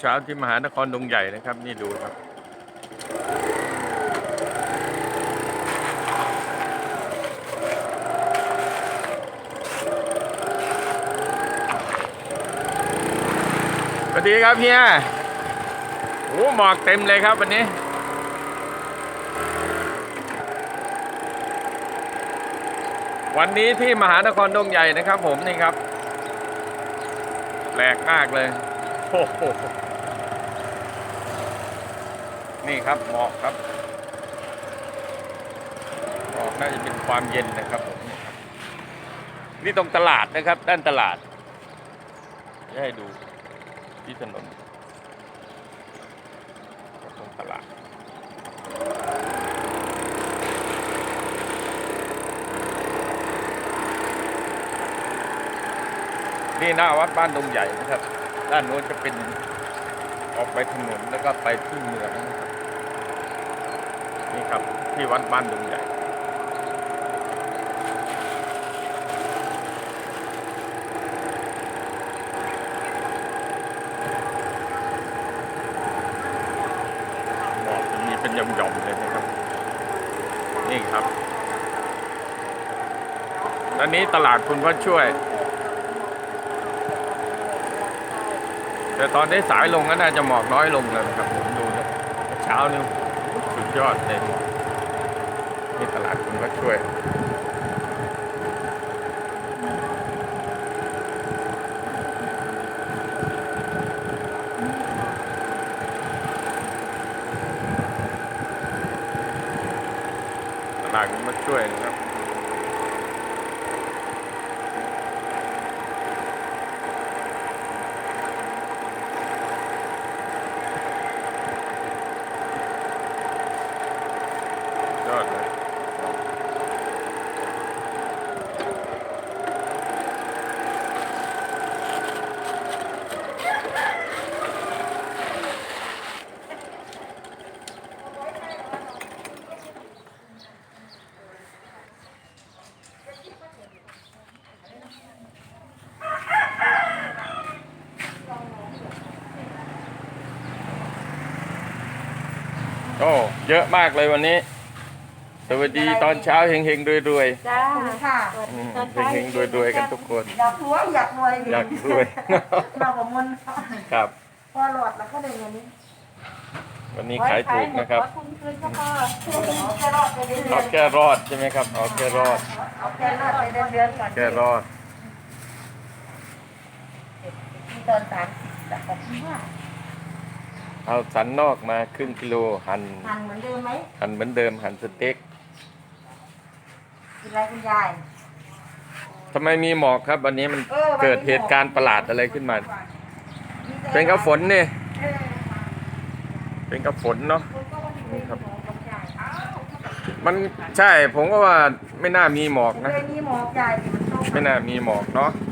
เช้าที่มหานครดงใหญ่นะครับ นี่ดูครับ สวัสดีครับเฮียโอ้หมอกเต็มเลยครับวันนี้วันนี้ที่มหานครดงใหญ่นะครับผมนี่ครับ แปลกมากเลย นี่ครับหมอกครับหมอกน่าจะเป็นความเย็นนะครับผมนี่ตรงตลาดนะครับ ด้านตลาดจะให้ดูที่ถนนตรงตลาดนี่หน้าวัดบ้านดงใหญ่นะครับ ด้านโน้นจะเป็นออกไปถนนแล้วก็ไปที่เมืองนี่ครับที่วัดบ้านดุงใหญ่หมอกมีเป็นหย่อมๆเลยนะครับ นี่ครับอันนี้ตลาดคุณพระช่วย แต่ตอนนี้สายลงก็น่าจะหมอกน้อยลงแล้วนะครับผมดูนะเช้านี่สุดยอดเลยนี่ตลาดคุณพระช่วยตลาดคุณพระช่วยนะครับ โอ้เยอะมากเลยวันนี้ สวัสดีตอนเช้าเฮงๆรวยจ้าค่ะๆอืมเฮงๆรวยๆกันทุกคน อยากรวยอยากรวยอยากรวย เรากับมนต์ครับ พอหลอดแล้วก็ได้เงินนี้วันนี้ขายถูกนะครับ ขอทุนคืนก็พอเอาแค่รอดไปเดือนเอาแค่รอดใช่ไหมครับ เอาแค่รอดเอาแค่รอดไปเดือนเดือนก่อนแค่รอดตอนสามแต่ขอบคุณว่า เอาสันนอกมาครึ่งกิโลหั่นทานเหมือนเดิมไหมหั่นเหมือนเดิมหั่นสเต็กกินอะไรคุณยายทำไมมีหมอกครับ วันนี้มันออเกิดเหตุการณ์ประหลาดอะไรขึ้นมา เป็นกับฝนนี่เออเป็นกับฝนเนาะคุณก็ว่าที่เป็นหมอกับยายอ้าวมันใช่ผมก็ว่าไม่น่ามีหมอกเคนะยมีหมอกยายที่มันตกไม่น่ามีหมอกเนาะเ